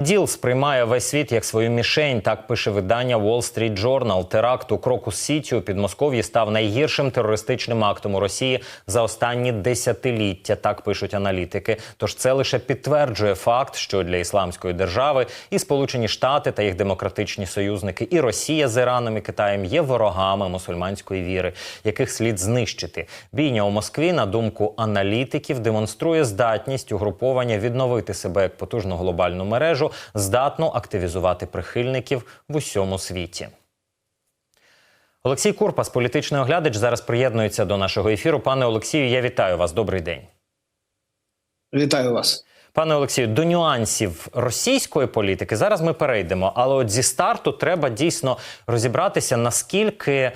Діл сприймає весь світ як свою мішень. Так пише видання Wall Street Journal. Теракт у Крокус Сіті у Підмосков'ї став найгіршим терористичним актом у Росії за останні десятиліття. Так пишуть аналітики. Тож це лише підтверджує факт, що для ісламської держави і Сполучені Штати та їх демократичні союзники, і Росія з Іраном і Китаєм є ворогами мусульманської віри, яких слід знищити. Бійня у Москві, на думку аналітиків, демонструє здатність угруповання відновити себе як потужну глобальну мережу, здатну активізувати прихильників в усьому світі. Олексій Курпас, політичний оглядач, зараз приєднується до нашого ефіру. Пане Олексію, я вітаю вас. Добрий день. Вітаю вас. Пане Олексію, до нюансів російської політики зараз ми перейдемо, але от зі старту треба дійсно розібратися, наскільки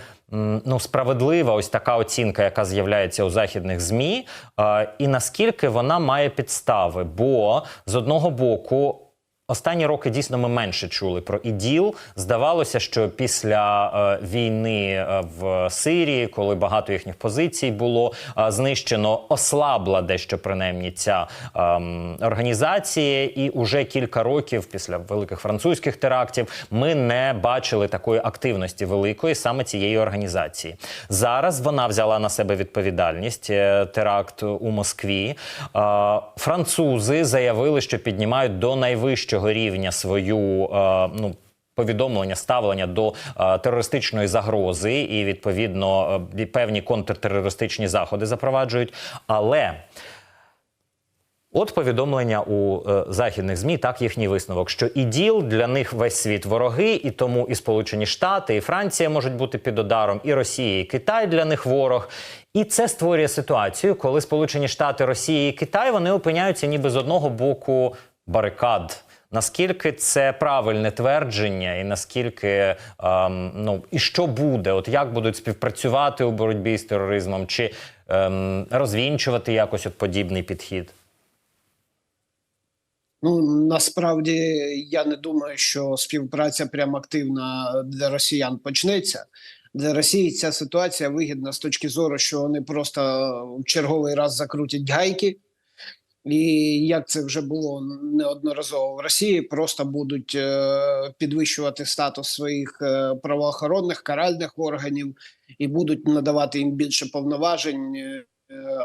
ну справедлива ось така оцінка, яка з'являється у західних змі, е, і наскільки вона має підстави. Бо з одного боку. Останні роки дійсно ми менше чули про іділ. Здавалося, що після е, війни е, в Сирії, коли багато їхніх позицій було е, знищено, ослабла дещо принаймні ця ем, організація, і уже кілька років після великих французьких терактів ми не бачили такої активності великої саме цієї організації. Зараз вона взяла на себе відповідальність. е, Теракт у Москві. Е, Французи заявили, що піднімають до найвищого рівня свою е, ну. Повідомлення ставлення до е, терористичної загрози і відповідно е, певні контртерористичні заходи запроваджують. Але От повідомлення у е, західних змі, так їхній висновок, що іділ для них весь світ вороги, і тому і Сполучені Штати, і Франція можуть бути під ударом, і Росія, і Китай для них ворог. І це створює ситуацію, коли Сполучені Штати, Росія і Китай вони опиняються ніби з одного боку барикад. Наскільки це правильне твердження, і наскільки ем, ну і що буде? От як будуть співпрацювати у боротьбі з тероризмом, чи ем, розвінчувати якось от подібний підхід? Ну насправді я не думаю, що співпраця прям активна для росіян почнеться. Для Росії ця ситуація вигідна з точки зору, що вони просто в черговий раз закрутять гайки, і як це вже було неодноразово в Росії, просто будуть е, підвищувати статус своїх е, правоохоронних каральних органів і будуть надавати їм більше повноважень. е,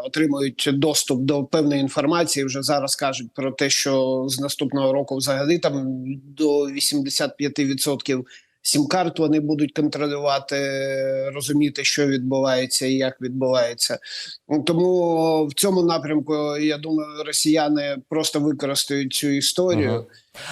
Отримують доступ до певної інформації. Вже зараз кажуть про те, що з наступного року, взагалі, там до 85% сім-карт вони будуть контролювати, розуміти, що відбувається і як відбувається. Тому в цьому напрямку я думаю, росіяни просто використають цю історію. Мгм.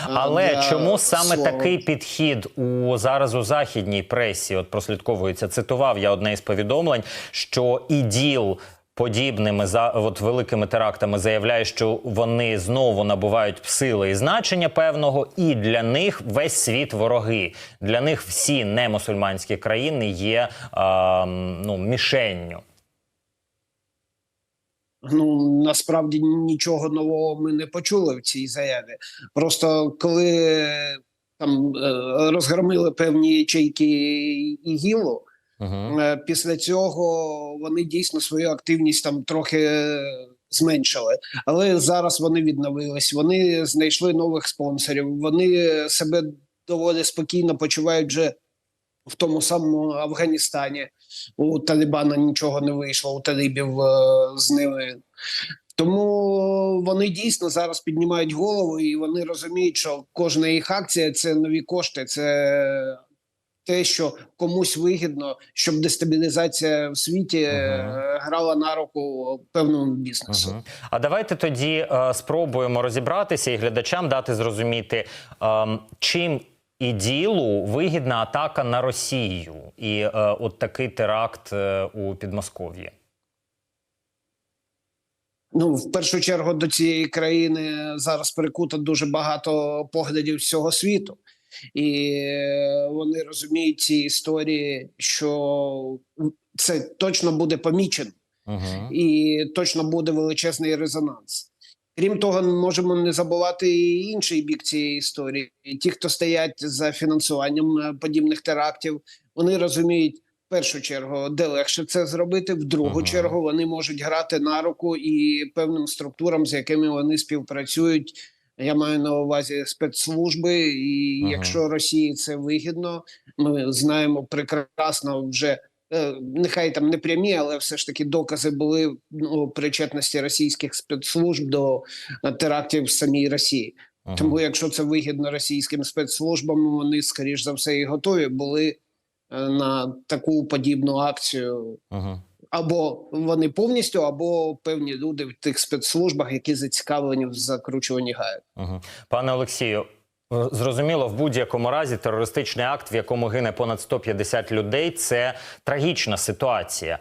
Але чому саме свого- такий підхід у зараз у західній пресі? От прослідковується. Цитував я одне із повідомлень, що іділ. Подібними за от великими терактами заявляє, що вони знову набувають сили і значення певного, і для них весь світ вороги. Для них всі немусульманські країни є а, ну, мішенню. Ну насправді нічого нового ми не почули в цій заяві. Просто коли там е, розгромили певні ячейки ІГІЛу, Угу. Е, Після цього вони дійсно свою активність там трохи зменшили, але зараз вони відновились. Вони знайшли нових спонсорів. Вони себе доволі спокійно почувають вже в тому самому Афганістані. У Талібана нічого не вийшло, у талібів е, з ними. Тому вони дійсно зараз піднімають голову і вони розуміють, що кожна їх акція це нові кошти. Це те, що комусь вигідно, щоб дестабілізація в світі е, Мгм. грала на руку певному бізнесу. Мгм. А давайте тоді е, спробуємо розібратися і глядачам дати зрозуміти, е, чим і ділу вигідна атака на Росію, і е, от такий теракт е, у Підмосков'ї. Ну, в першу чергу до цієї країни зараз прикуто дуже багато поглядів всього світу, і вони розуміють ці історії, що це точно буде помічено. Угу. і точно буде величезний резонанс. Крім того, ми можемо не забувати і інший бік цієї історії. Ті, хто стоять за фінансуванням е, подібних терактів, вони розуміють в першу чергу, де легше це зробити. В другу Ага. чергу вони можуть грати на руку і певним структурам, з якими вони співпрацюють, Я маю на увазі спецслужби, і Ага. якщо Росії це вигідно, ми знаємо прекрасно вже. е, Нехай там не прямі, але все ж таки докази були ну, причетності російських спецслужб до терактів в самій Росії. Мгм. Тому, якщо це вигідно російським спецслужбам, вони скоріш за все і готові були е, на таку подібну акцію. Мгм. Або вони повністю, або певні люди в тих спецслужбах, які зацікавлені в закручуванні гаю. Угу. Пане Олексію, зрозуміло, в будь-якому разі терористичний акт, в якому гине понад 150 людей, це трагічна ситуація.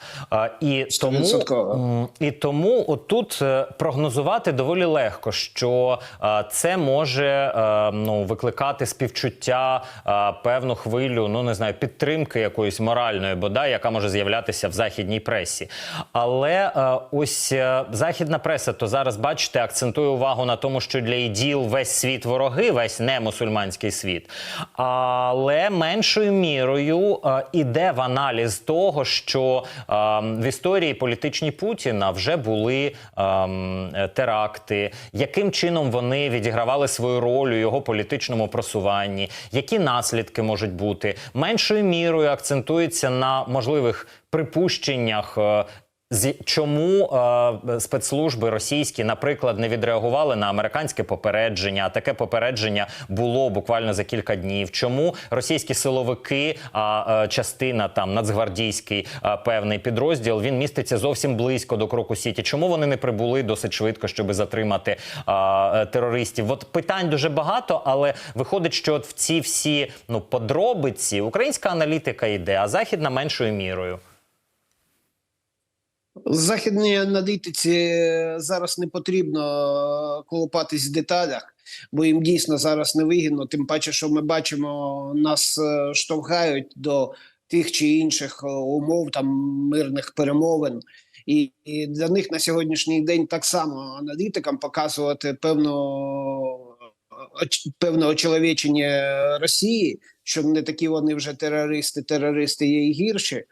І тому, і тому отут е, прогнозувати доволі легко, що е, це може е, ну, викликати співчуття, е, певну хвилю, ну не знаю, підтримки якоїсь моральної бодай, яка може з'являтися в західній пресі. Але е, ось е, західна преса, то зараз бачите, акцентує увагу на тому, що для іділ весь світ вороги, весь не мусульманський світ. Але меншою мірою е, іде в аналіз того, що е, в історії політичній Путіна вже були ем, е, теракти, яким чином вони відігравали свою роль у його політичному просуванні, які наслідки можуть бути. Меншою мірою акцентується на можливих припущеннях. З чому е, спецслужби російські, наприклад, не відреагували на американське попередження? А таке попередження було буквально за кілька днів. Чому російські силовики, а е, частина там нацгвардійський е, певний підрозділ, він міститься зовсім близько до Кроку Сіті? Чому вони не прибули досить швидко, щоб затримати е, терористів? От питань дуже багато, але виходить, що от в ці всі ну подробиці українська аналітика йде, а західна меншою мірою. Західній аналітиці зараз не потрібно е, колупатись в деталях, бо їм дійсно зараз невигідно. Тим паче, що ми бачимо, нас е, штовхають до тих чи інших е, умов там мирних перемовин. І, для них на сьогоднішній день так само аналітикам показувати певну певне очеловічення Росії, що не такі вони вже терористи, терористи є і гірші.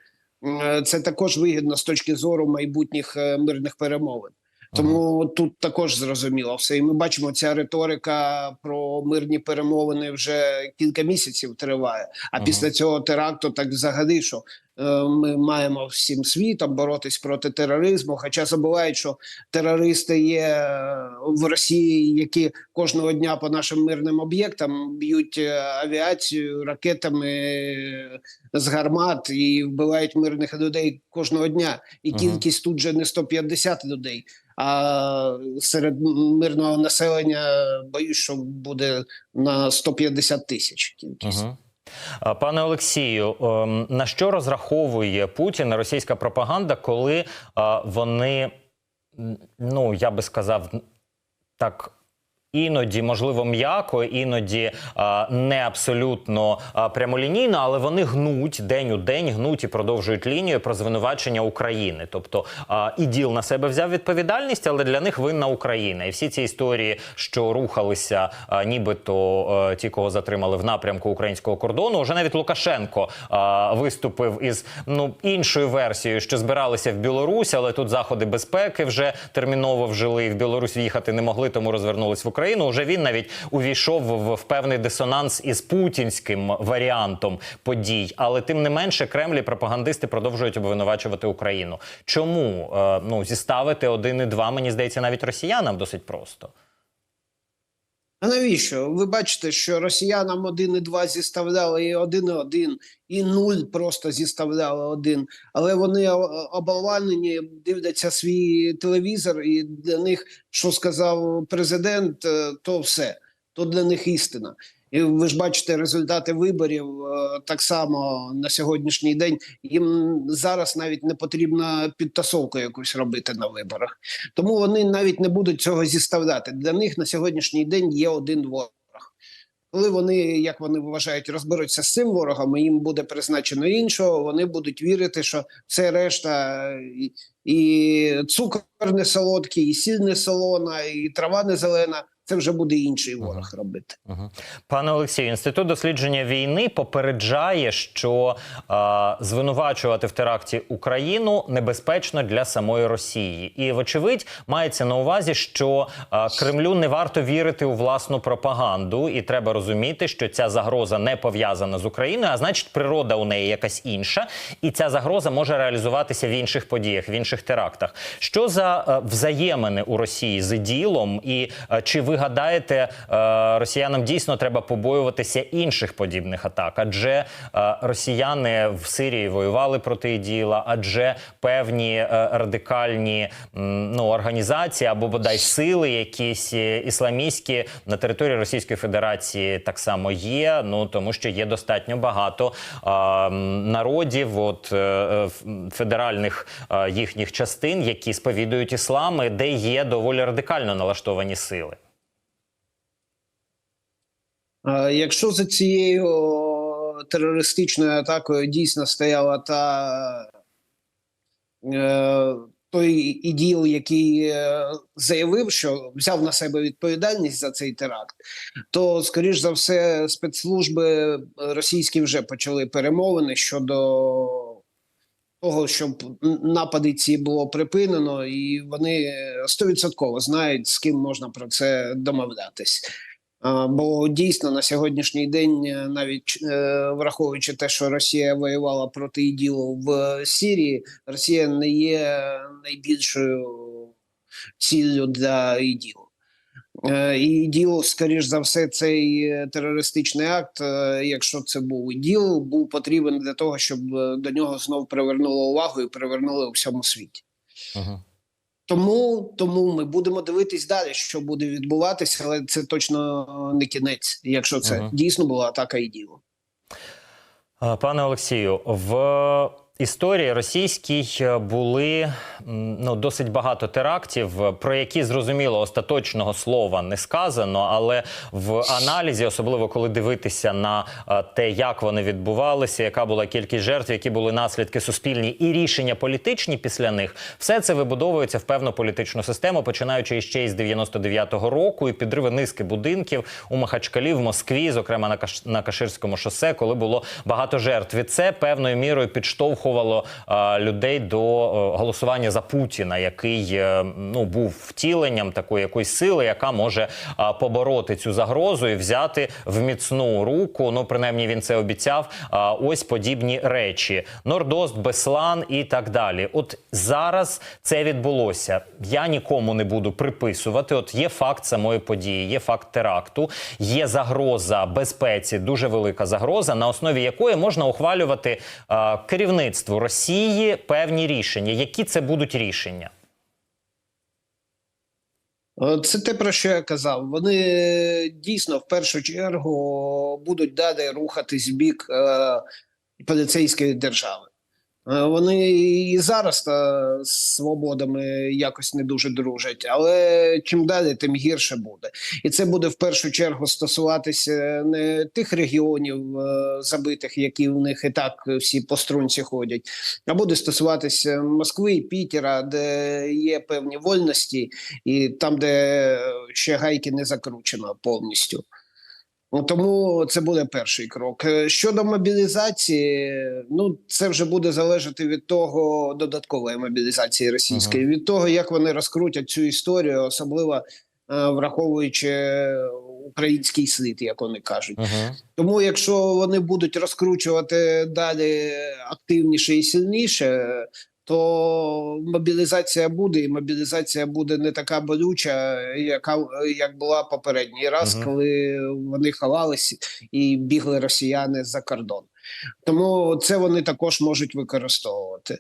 Е, Це також вигідно з точки зору майбутніх е, мирних перемовин. Тому тут також зрозуміло все. І ми бачимо, ця риторика про мирні перемовини вже кілька місяців триває. А Ага. після цього теракту, так взагалі, що е, ми маємо всім світом боротись проти тероризму. Хоча забувають, що терористи є е, в Росії, які кожного дня по нашим мирним об'єктам б'ють е, авіацію ракетами з гармат і вбивають мирних людей кожного дня. І Ага. кількість тут же не 150 людей. А серед мирного населення боюсь, що буде на 150 тисяч кількість. Угу. Пане Олексію, ем, на що розраховує Путін російська пропаганда, коли вони, ну я би сказав, так. Іноді, можливо, м'яко, іноді а, не абсолютно а, прямолінійно, але вони гнуть день у день, гнуть і продовжують лінію про звинувачення України. Тобто а, іділ на себе взяв відповідальність, але для них винна Україна. І всі ці історії, що рухалися, а, нібито а, ті, кого затримали в напрямку українського кордону, вже навіть Лукашенко а, виступив із ну іншою версією, що збиралися в Білорусь, але тут заходи безпеки вже терміново вжили. і В Білорусь в'їхати не могли, тому розвернулись в Україну. Уже він навіть увійшов в, в певний дисонанс із путінським варіантом подій. Але тим не менше, Кремлі пропагандисти продовжують обвинувачувати Україну. Чому Е, ну зіставити один і два? Мені здається, навіть росіянам досить просто. А навіщо? Ви бачите, що росіянам один і два зіставляли і один і один, і нуль просто зіставляли один. Але вони оболванені, дивляться свій телевізор, і для них, що сказав президент, е, то все. То для них істина. І ви ж бачите результати виборів е, так само на сьогоднішній день. Їм зараз навіть не потрібно підтасовку якусь робити на виборах. Тому вони навіть не будуть цього зіставляти. Для них на сьогоднішній день є один ворог. Коли вони, як вони вважають, розберуться з цим ворогом, їм буде призначено іншого, вони будуть вірити, що це решта і цукор не солодкий, і сіль не солона, і трава не зелена. Це вже буде інший ворог робити. Мгм. Пане Олексію, інститут дослідження війни попереджає, що е, звинувачувати в теракті Україну небезпечно для самої Росії, і вочевидь мається на увазі, що е, Кремлю не варто вірити у власну пропаганду, і треба розуміти, що ця загроза не пов'язана з Україною, а значить, природа у неї якась інша, і ця загроза може реалізуватися в інших подіях, в інших терактах. Що за е, взаємини у Росії з іділом, і е, чи ви гадаєте, е, росіянам дійсно треба побоюватися інших подібних атак? Адже е, росіяни в Сирії воювали проти іділа, адже певні е, радикальні ну, організації або бодай сили, якісь ісламістські на території Російської Федерації так само є. Ну тому що є достатньо багато народів, от федеральних їхніх частин, які сповідують іслами, де є доволі радикально налаштовані сили. Е, Якщо за цією терористичною атакою дійсно стояла та е, той іділ, який е, заявив, що взяв на себе відповідальність за цей теракт, то скоріш за все спецслужби російські вже почали перемовини щодо того, щоб напади ці було припинено, і вони стовідсотково знають, з ким можна про це домовлятись. А, Бо дійсно на сьогоднішній день, е, навіть е, враховуючи те, що Росія воювала проти іділу в Сирії, Росія не є найбільшою ціллю для іділу. Е, І іділ, скоріш за все, цей е, терористичний акт, е, якщо це був іділ, був потрібен для того, щоб е, до нього знов привернули увагу і привернули у всьому світі. Угу. Тому, тому ми будемо дивитись далі, що буде відбуватися, але це точно не кінець, якщо це Мгм. дійсно була атака іділу. діло, Пане Олексію, в історії російській е, були ну, досить багато терактів, е, про які зрозуміло остаточного слова не сказано, але в аналізі, особливо коли дивитися на е, те, як вони відбувалися, яка була кількість жертв, які були наслідки суспільні і рішення політичні після них, все це вибудовується в певну політичну систему, починаючи ще із 99-го року, і підриви низки будинків у Махачкалі, в Москві, зокрема на Каш... на Каширському шосе, коли було багато жертв. І це певною мірою підштовхувало е, людей до е, голосування за Путіна, який е, ну був втіленням такої якоїсь сили, яка може побороти цю загрозу і взяти в міцну руку. Ну принаймні він це обіцяв. ось подібні речі: Нордост, Беслан і так далі. От зараз це відбулося. Я нікому не буду приписувати. От є факт самої події, є факт теракту, є загроза безпеці, дуже велика загроза, на основі якої можна ухвалювати е, керівництву Росії певні рішення. Які це будуть рішення? Е, Це те, про що я казав. Вони е, дійсно в першу чергу будуть далі рухатись в бік е, поліцейської держави. Е, Вони і зараз та свободами якось не дуже дружать, але чим далі, тим гірше буде. І це буде в першу чергу стосуватися не тих регіонів е, забитих, які в них і так всі по струнці ходять, а буде стосуватися Москви, Пітера, де є певні вольності, і там, де ще гайки не закручено повністю. Ну, тому це буде перший крок. Е, Щодо мобілізації, ну це вже буде залежати від того додаткової мобілізації російської, від того, як вони розкрутять цю історію, особливо е, враховуючи український слід, як вони кажуть. Угу. Тому, якщо вони будуть розкручувати далі активніше і сильніше, то мобілізація буде, і мобілізація буде не така болюча, яка як була попередній раз, Мгм. коли вони ховалися і бігли росіяни за кордон. Тому це вони також можуть використовувати.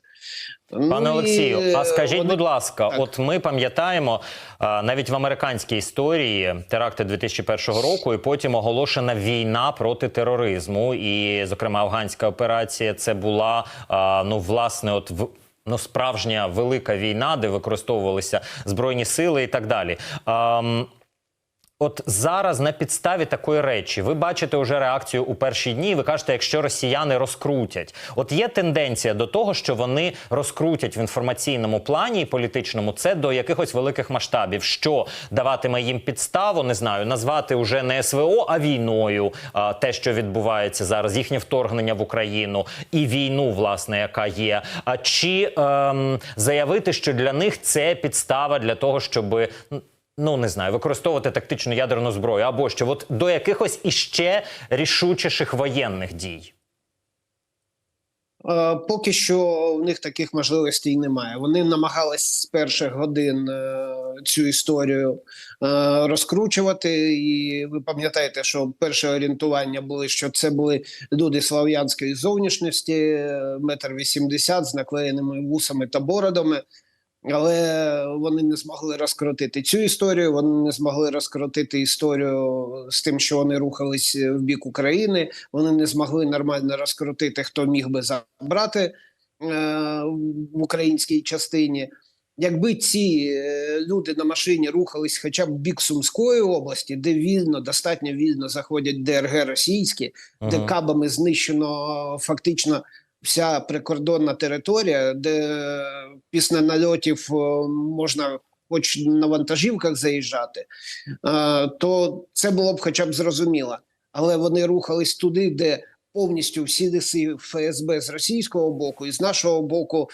Пане Ну, і, Олексію, а скажіть, вони- будь ласка, Так. от ми пам'ятаємо навіть в американській історії теракти 2001 року, і потім оголошена війна проти тероризму. І, зокрема, афганська операція це була ну власне, от в. Ну, справжня велика війна, де використовувалися збройні сили і так далі. Ам, От зараз на підставі такої речі ви бачите вже реакцію у перші дні. Ви кажете, якщо росіяни розкрутять, от є тенденція до того, що вони розкрутять в інформаційному плані і політичному це до якихось великих масштабів, що даватиме їм підставу, не знаю, назвати уже не СВО, а війною. А, те, що відбувається зараз, їхнє вторгнення в Україну і війну, власне, яка є. А чи ем, заявити, що для них це підстава для того, щоб ну не знаю, використовувати тактичну ядерну зброю, або що от до якихось іще рішучіших воєнних дій. Е, Поки що в них таких можливостей немає. Вони намагались з перших годин е, цю історію е, розкручувати. І ви пам'ятаєте, що перше орієнтування були, що це були люди слав'янської зовнішності, метр вісімдесят з наклеєними вусами та бородами. Але вони не змогли розкрутити цю історію. Вони не змогли розкрутити історію з тим, що вони рухались в бік України. Вони не змогли нормально розкрутити, хто міг би забрати е, в українській частині. Якби ці е, люди на машині рухались хоча б бік Сумської області, де вільно, достатньо вільно заходять ДРГ російські, де кабами знищено фактично вся прикордонна територія, де після нальотів е, можна хоч на вантажівках заїжджати, е, то це було б хоча б зрозуміло. Але вони рухались туди, де повністю всі ліси ФСБ з російського боку і з нашого боку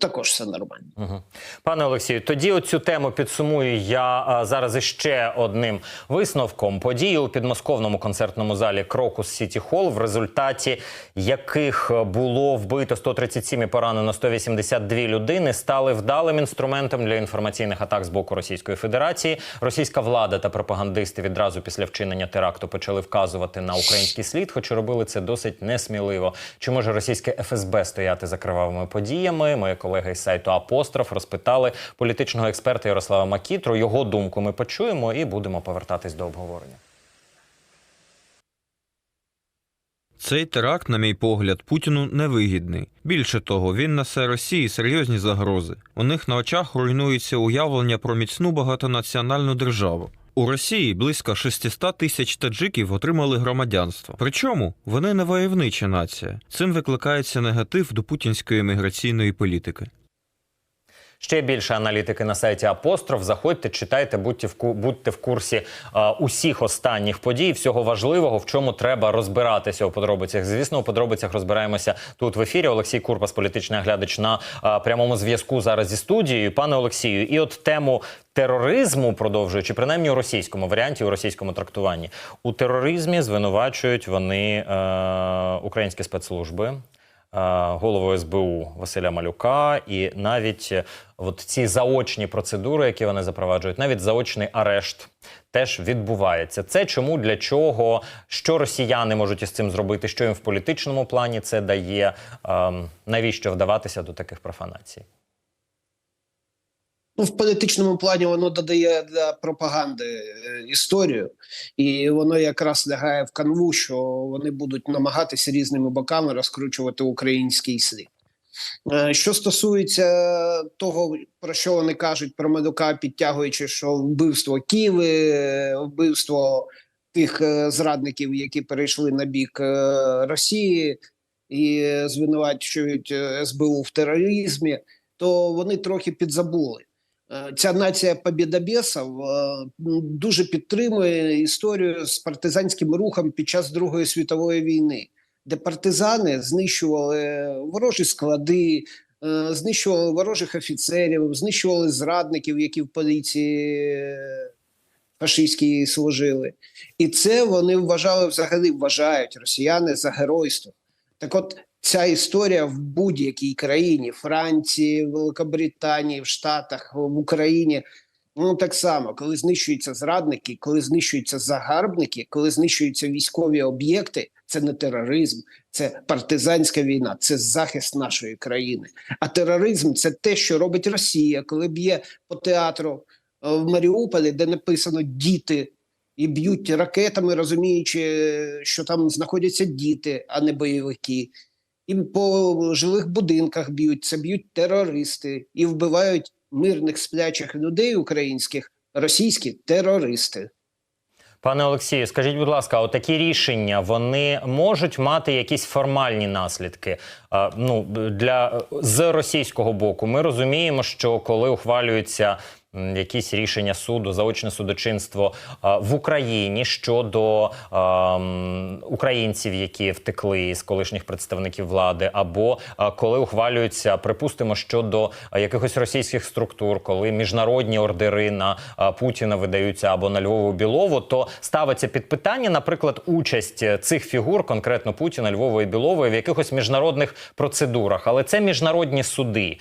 також все нормально. Угу. Пане Олексію, тоді оцю тему підсумую я зараз іще одним висновком. Події у підмосковному концертному залі Крокус Сіті Холл, в результаті яких було вбито 137 і поранено 182 людини, стали вдалим інструментом для інформаційних атак з боку Російської Федерації. Російська влада та пропагандисти відразу після вчинення теракту почали вказувати на український слід, хоч робили це досить несміливо. Чи може російське ФСБ стояти за кривавими подіями? Мої колеги із сайту Апостроф розпитали політичного експерта Ярослава Макітру. Його думку ми почуємо і будемо повертатись до обговорення. Цей теракт, на мій погляд, Путіну невигідний. Більше того, він несе Росії серйозні загрози. У них на очах руйнується уявлення про міцну багатонаціональну державу. У Росії близько 600 тисяч таджиків отримали громадянство. Причому вони не войовнича нація. Цим викликається негатив до путінської міграційної політики. Ще більше аналітики на сайті Апостроф. Заходьте, читайте, будьте в будьте в курсі а, усіх останніх подій, всього важливого, в чому треба розбиратися у подробицях. Звісно, у подробицях розбираємося тут в ефірі. Олексій Курпас, політичний оглядач на а, прямому зв'язку зараз зі студією. Пане Олексію, і от тему тероризму продовжуючи, принаймні у російському варіанті, у російському трактуванні, у тероризмі звинувачують вони е, українські спецслужби е, голову СБУ Василя Малюка, і навіть е, от ці заочні процедури, які вони запроваджують, навіть заочний арешт теж відбувається. Це чому для чого, що росіяни можуть із цим зробити, що їм в політичному плані це дає, ем, навіщо вдаватися до таких профанацій? Ну, в політичному плані воно додає для пропаганди е, історію, і воно якраз лягає в канву, що вони будуть намагатися різними боками розкручувати український слід. Е, Що стосується того, про що вони кажуть про Медука, підтягуючи, що вбивство Києви, е, вбивство тих е, зрадників, які перейшли на бік Росії і звинувачують СБУ в тероризмі, то вони трохи підзабули. Е, Ця нація побєдобєсів е, дуже підтримує історію з партизанським рухом під час Другої світової війни, де партизани знищували ворожі склади, е, знищували ворожих офіцерів, знищували зрадників, які в поліції фашистській служили. І це вони вважали взагалі вважають росіяни за геройство. Так от ця історія в будь-якій країні Франції, Великобританії, в Штатах, в Україні. Ну так само, коли знищуються зрадники, коли знищуються загарбники, коли знищуються військові об'єкти, це не тероризм, це партизанська війна, це захист нашої країни. А тероризм це те, що робить Росія, коли б'є по театру е, в Маріуполі, де написано діти, і б'ють ракетами, розуміючи, що там знаходяться діти, а не бойовики. І по жилих будинках б'ють, це б'ють терористи і вбивають мирних сплячих людей українських, російські терористи. Пане Олексію, скажіть, будь ласка, от такі рішення вони можуть мати якісь формальні наслідки? А, ну для з російського боку, ми розуміємо, що коли ухвалюються якісь рішення суду, заочне судочинство в Україні щодо а, українців, які втекли з колишніх представників влади, або коли ухвалюються, припустимо, щодо якихось російських структур, коли міжнародні ордери на Путіна видаються або на Львову Білову, то ставиться під питання, наприклад, участь е, цих фігур, конкретно Путіна, Львова Білової, в якихось міжнародних процедурах. Але це міжнародні суди.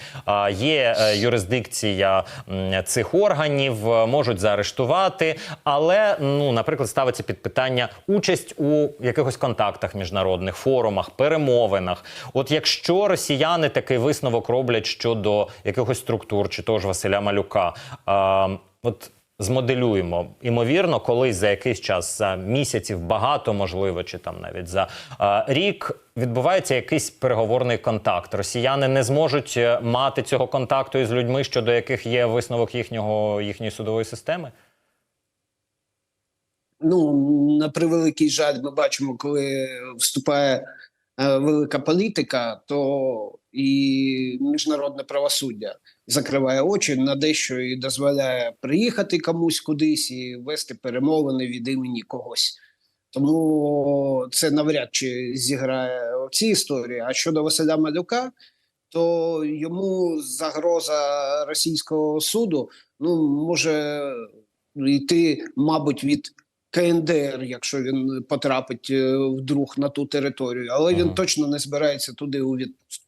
Є е, юрисдикція м, цих органів, е, можуть заарештувати. Але, ну, наприклад, ставиться під питання участь у якихось контактах міжнародних форумах, перемовинах. От якщо росіяни такий висновок роблять щодо якихось структур, чи того ж Василя Малюка, а, от змоделюємо. Імовірно, колись за якийсь час, за місяців, багато можливо, чи там навіть за а, рік відбувається якийсь переговорний контакт. Росіяни не зможуть е, мати цього контакту із людьми, щодо яких є висновок їхнього їхньої судової системи. Ну на превеликий жаль, ми бачимо, коли вступає е, велика політика, то і міжнародне правосуддя закриває очі на дещо і дозволяє приїхати комусь кудись і вести перемовини від імені когось. Тому це навряд чи зіграє в цій історії. А щодо Василя Малюка, то йому загроза російського суду ну може йти, мабуть, від КНДР, якщо він потрапить е, вдруг на ту територію, але він Ага. точно не збирається туди у відпустку.